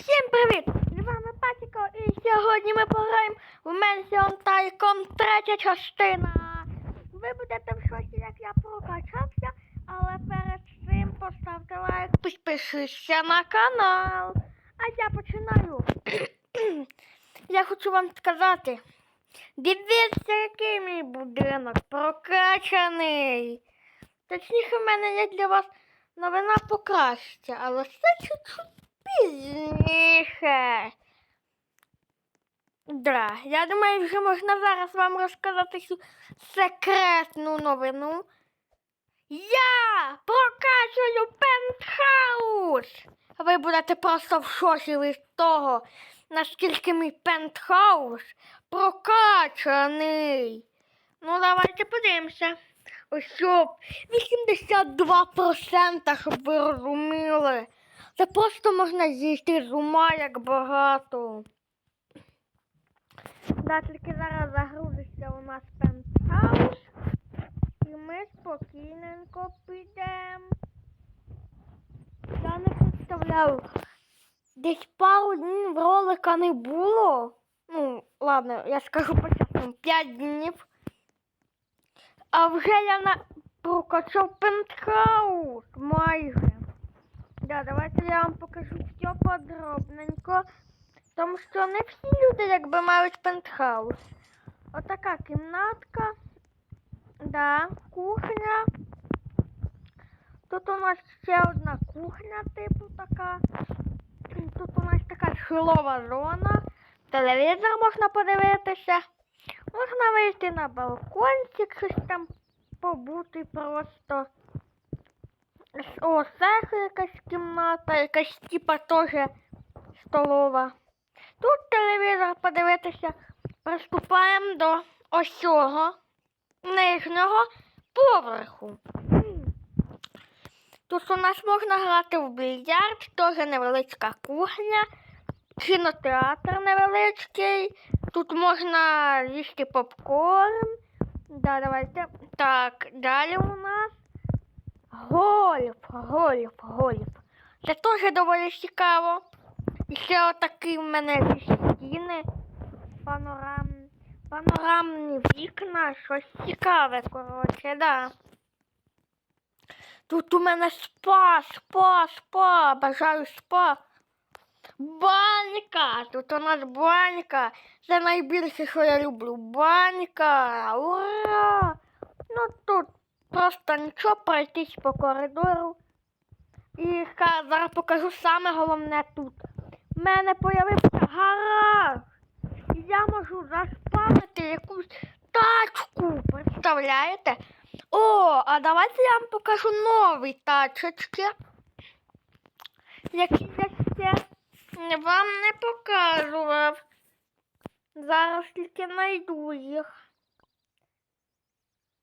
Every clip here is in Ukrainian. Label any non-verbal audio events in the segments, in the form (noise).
Всім привіт! З вами Патіко і сьогодні ми пограємо в Mansion Tycoon третя частина. Ви будете в шоці, як я прокачався, але перед цим поставте лайк, підпишіться на канал. А я починаю. (clears throat) я хочу вам сказати. Дивіться, який мій будинок прокачаний. Точніше, в мене є для вас новина покраща, але це чуть-чуть пізніше. Да, я думаю, вже можна зараз вам розказати цю секретну новину. Я прокачую пентхаус! Ви будете просто в шоці від того, наскільки мій пентхаус прокачаний. Ну, давайте подивимося. Ось що, 82%, щоб ви розуміли. Це просто можна зійти з ума, як багато. Да, тільки зараз загрузиться у нас пентхаус. І ми спокійненько підемо. Я не представляю. Десь пару днів ролика не було. Ну, ладно, я скажу по-чесному, 5 днів. А вже я на прокачав пентхаус майже. Да, давайте я вам покажу все подробненько. Тому що не всі люди якби мають пентхаус. Отака кімнатка. Да, кухня. Тут у нас ще одна кухня, типу така. Тут у нас така шилова зона. Телевізор можна подивитися. Можна вийти на балкончик, щось там побути просто. О, цех якась кімната, якась типа теж столова. Тут телевізор подивитися. Приступаємо до ось цього нижнього поверху. Тут у нас можна грати в більярд, теж невеличка кухня, кінотеатр невеличкий. Тут можна їсти попкорн. Да, давайте. Так, далі у нас гольф, гольф, гольф. Це теж доволі цікаво. І ще отакі в мене стіни, панорам... панорамні вікна, щось цікаве, коротше, да. Тут у мене спа, спа, спа, бажаю спа. Банька! Тут у нас банька. Це найбільше, що я люблю. Банька. Ура! Ну тут просто нічого пройтись по коридору. І зараз покажу саме головне тут. У мене появився гараж. І я можу заспавнити якусь тачку. Представляєте? О, а давайте я вам покажу нові тачечки. Які я ще вам не показував. Зараз тільки знайду їх.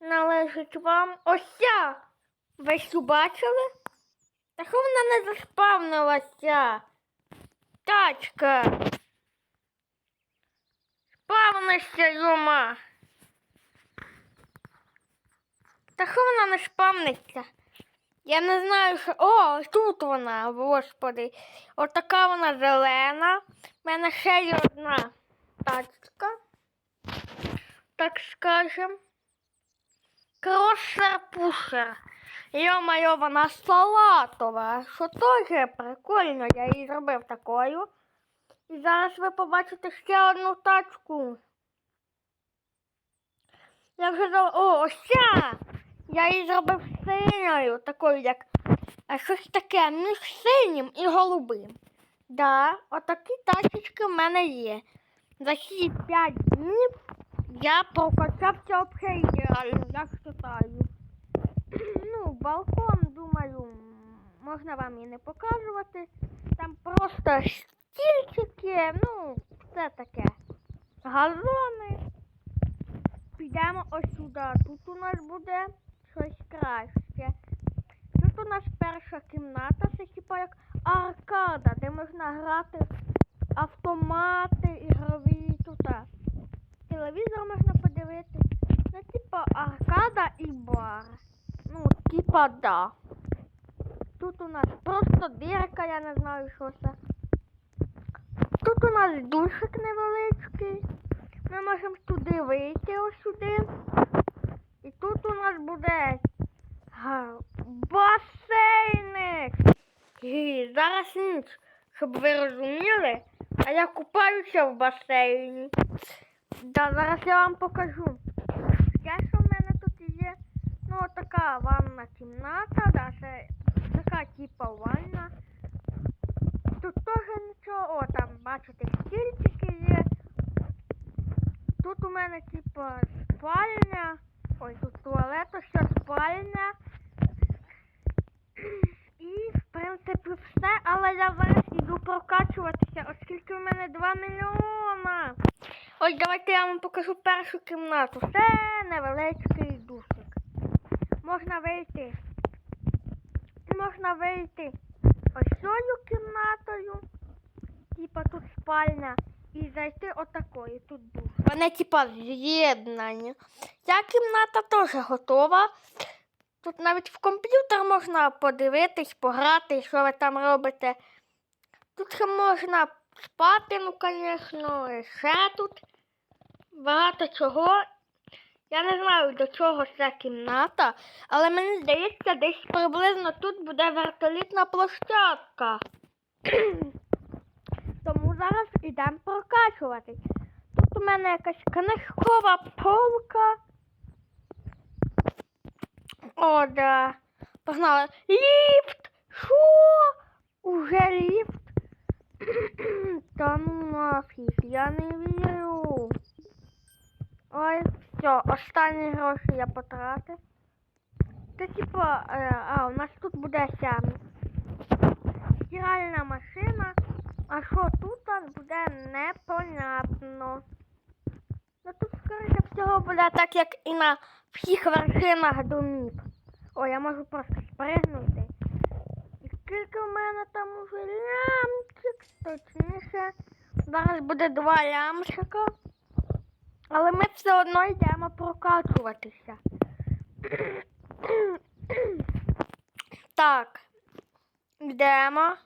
Належить вам ось. Ви цю бачили? Та що вона не заспавнилася? Тачка. Спавнися, Юма. Та що вона не спавниться? Я не знаю, що. О, тут вона, господи. Отака вона зелена. У мене ще є одна тачка. Так скажем. Крошер-пушер. Йо-моє, вона салатова. Що теж прикольно, я її зробив такою. І зараз ви побачите ще одну тачку. Я вже зробив. О, ось ця! Я її зробив синьою, такою як а щось таке між синім і голубим. Да, отакі тачечки в мене є. За ці 5 днів я прокачався взагалі ідеально, я вважаю. (clears throat) Ну, балкон, думаю, можна вам і не показувати. Там просто стільчики, ну, все таке. Газони. Підемо ось сюди. Тут у нас буде щось краще. Тут у нас перша кімната, це типа як аркада, де можна грати автомати, ігрові. Телевізор можна подивитися. Ну, типа аркада і бар. Ну, типа да. Тут у нас просто дірка, я не знаю, що це. Тут у нас душик невеличкий. Ми можемо туди вийти ось сюди. І тут у нас буде басейник. І зараз ніч, щоб ви розуміли, а я купаюся в басейні. Да, зараз я вам покажу. Те, що в мене тут є, ну така ванна кімната, да, це така типа ванна. Тут теж нічого, о, там, бачите, стільчики є. Тут у мене типа спальня. Ой, тут туалет, ще спальня. І, в принципі, все, але я зараз іду прокачуватися, оскільки у мене 2 мільйона. Ось давайте я вам покажу першу кімнату. Це невеличкий душик. Можна вийти. Можна вийти ось цією кімнатою. Типа тут спальня. І зайти отакою. Тут душ. Вони типа з'єднані. Ця кімната теж готова. Тут навіть в комп'ютер можна подивитись, пограти, що ви там робите. Тут ще можна спати, ну, звісно, ще тут багато чого. Я не знаю, до чого ця кімната, але мені здається, десь приблизно тут буде вертолітна площадка. (clears throat) Тому зараз ідемо прокачуватись. Тут у мене якась книжкова полка. О, да. Погнали. Ліфт! Що? Уже ліфт? (clears throat) Та ну нафіг, я не вірю. Ой, все, останні гроші я потратив. Та типа, е, а, у нас тут буде ця стиральна машина. А що тут буде непонятно. Ну тут, скоріше всього, буде так, як і на всіх вершинах домів. О, я можу просто спригнути. Скільки в мене там уже лямчик, точніше. Зараз буде два лямчика. Але ми все одно йдемо прокачуватися. так. Йдемо.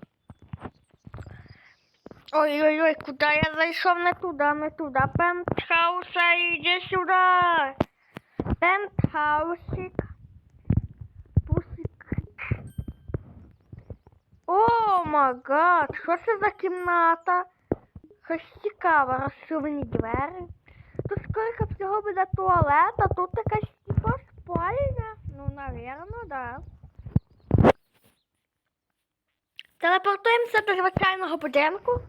Ой-ой-ой, куди я зайшов? Не туди, не туди. Пентхауса, іди сюди. Пентхаусик. О, магад, що це за кімната? Щось цікаве, розсувні двері. Тут скоріше всього буде туалет, а тут якась типа спальня. Ну, навірно, да. Телепортуємося до звичайного будинку. (clears throat)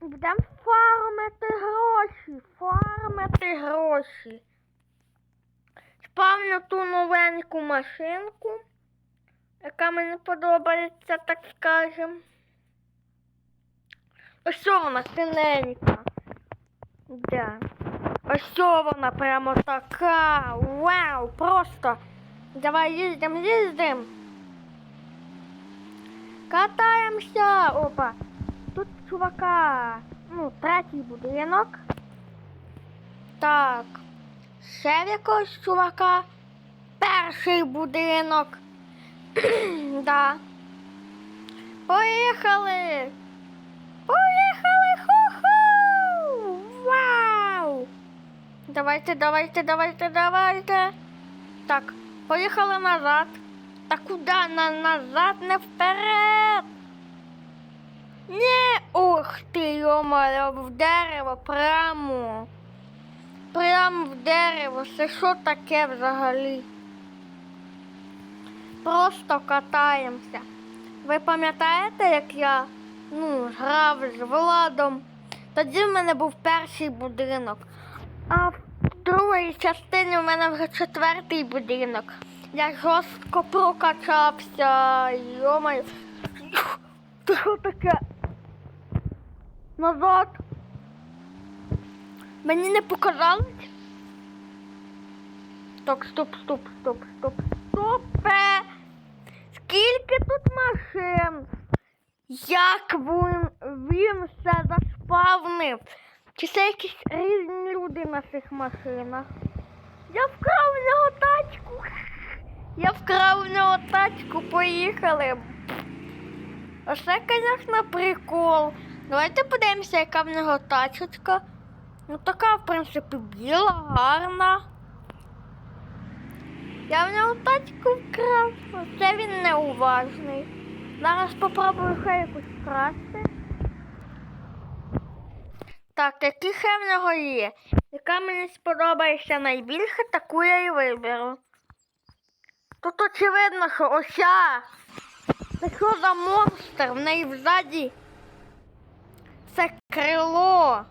Будемо фармити гроші, фармити гроші. Спавню ту новеньку машинку, яка мені подобається, так скажем. Ось вона синенька. Да. Ось вона прямо така. Вау, просто. Давай їздим, їздим. Катаємося. Опа. Тут чувака. Ну, третій будинок. Так. Ще в якогось чувака. Перший будинок. (clears throat) да. Поїхали. Поїхали! Ху-ху! Вау! Давайте, давайте, давайте, давайте. Так, поїхали назад. Та куди? На назад, не вперед. Ні, ух ти, йомаю, в дерево прямо. Прямо в дерево. Це що таке взагалі? Просто катаємося. Ви пам'ятаєте, як я ну, грав з Владом? Тоді в мене був перший будинок. А в другій частині в мене вже четвертий будинок. Я жорстко прокачався. Йомаю. Це що таке? Назад. Мені не показалось? Так, стоп, стоп, стоп, стоп, стопе. Скільки тут машин? Як він, він все заспавнив? Чи це якісь різні люди на цих машинах? Я вкрав в нього тачку. Я вкрав в нього тачку, поїхали. Оце, звісно, прикол. Давайте подивимося, яка в нього тачечка. Ну, така, в принципі, біла, гарна. Я в нього тачку вкрав. Оце він неуважний. Зараз попробую ще якусь вкрасти. Так, які ще в нього є? Яка мені сподобається найбільше, таку я і виберу. Тут очевидно, що ося. Це що за монстр? В неї взаді. Це крило.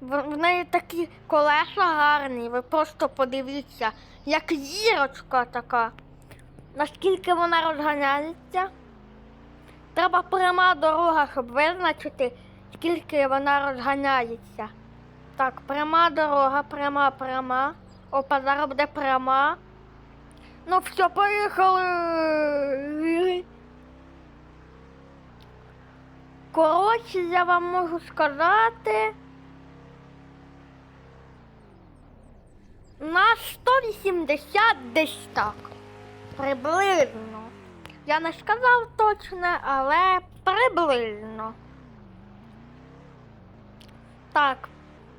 В, неї такі колеса гарні. Ви просто подивіться, як зірочка така. Наскільки вона розганяється? Треба пряма дорога, щоб визначити, скільки вона розганяється. Так, пряма дорога, пряма, пряма. Опа, зараз буде пряма. Ну все, поїхали. Коротше, я вам можу сказати. На 180 десь так. Приблизно. Я не сказав точно, але приблизно. Так,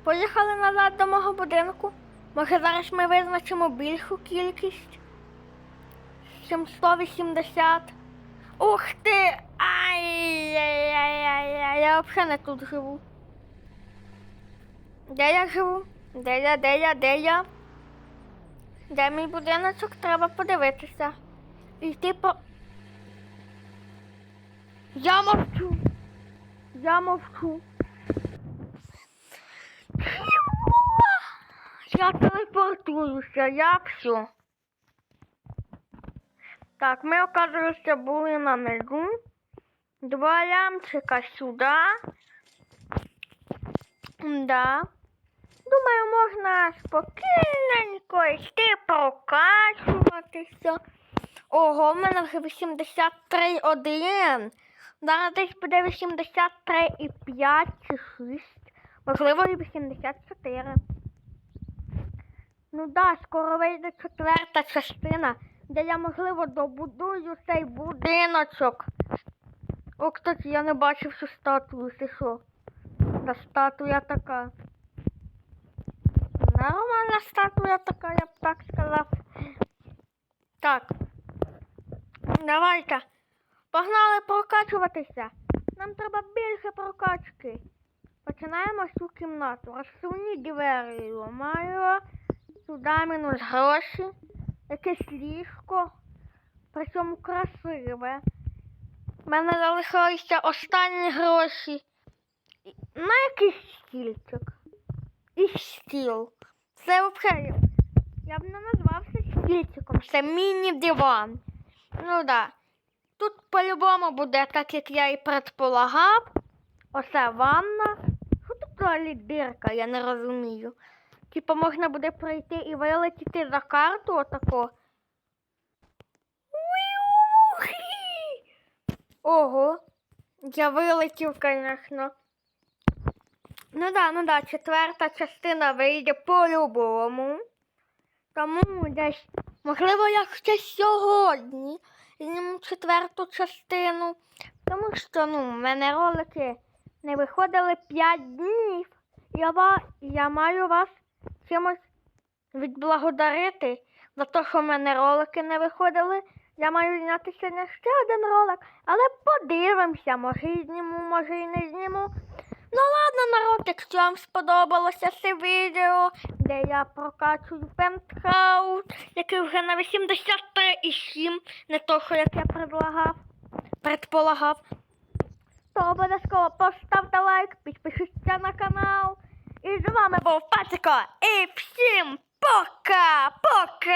поїхали назад до мого будинку. Може зараз ми визначимо більшу кількість. чим 180. Ух ти! Ай-яй-яй-яй, я взагалі не тут живу. Де я живу? Де я, де я, де я? Де мій будиночок? Треба подивитися. І Йти по. Я мовчу. Я мовчу. Я телепортуюся, я все. Так, ми, оказується, були на низу. Два лямчика сюди. Да. Думаю, можна спокійненько йти прокачуватися. Ого, в мене вже 83,1. Зараз десь буде 83,5 чи 6. Можливо, і 84. Ну да, скоро вийде четверта частина, де я, можливо, добудую цей будиночок. О, кстати, я не бачив цю статую, це що? Та статуя така. Нормальна статуя така, я б так сказав. Так. Давайте. Погнали прокачуватися. Нам треба більше прокачки. Починаємо цю кімнату. Розсуні двері маю. Сюди мінус гроші. Якесь ліжко. Причому красиве. У мене залишилися останні гроші. На якийсь стільчик. І стіл. Це взагалі. Я б не назвав це стільчиком. Це міні-диван. Ну да. Тут по-любому буде, так як я і предполагав. Оце ванна. Що тут взагалі дирка, я не розумію. Типа можна буде пройти і вилетіти за карту отако. Ого, я вилетів, звісно. Ну да, ну да, четверта частина вийде по-любому. Тому десь, можливо, я ще сьогодні зніму четверту частину. Тому що, ну, в мене ролики не виходили 5 днів. Я, я маю вас чимось відблагодарити за те, що в мене ролики не виходили. Я маю зняти сьогодні ще один ролик, але подивимося, може і зніму, може і не зніму. Ну ладно, народ, якщо вам сподобалося це відео, де я прокачую пентхаус, який вже на 83,7, не то, що як я предлагав, предполагав, то обов'язково поставте лайк, підпишіться на канал. І з вами був Патико. І всім пока-пока!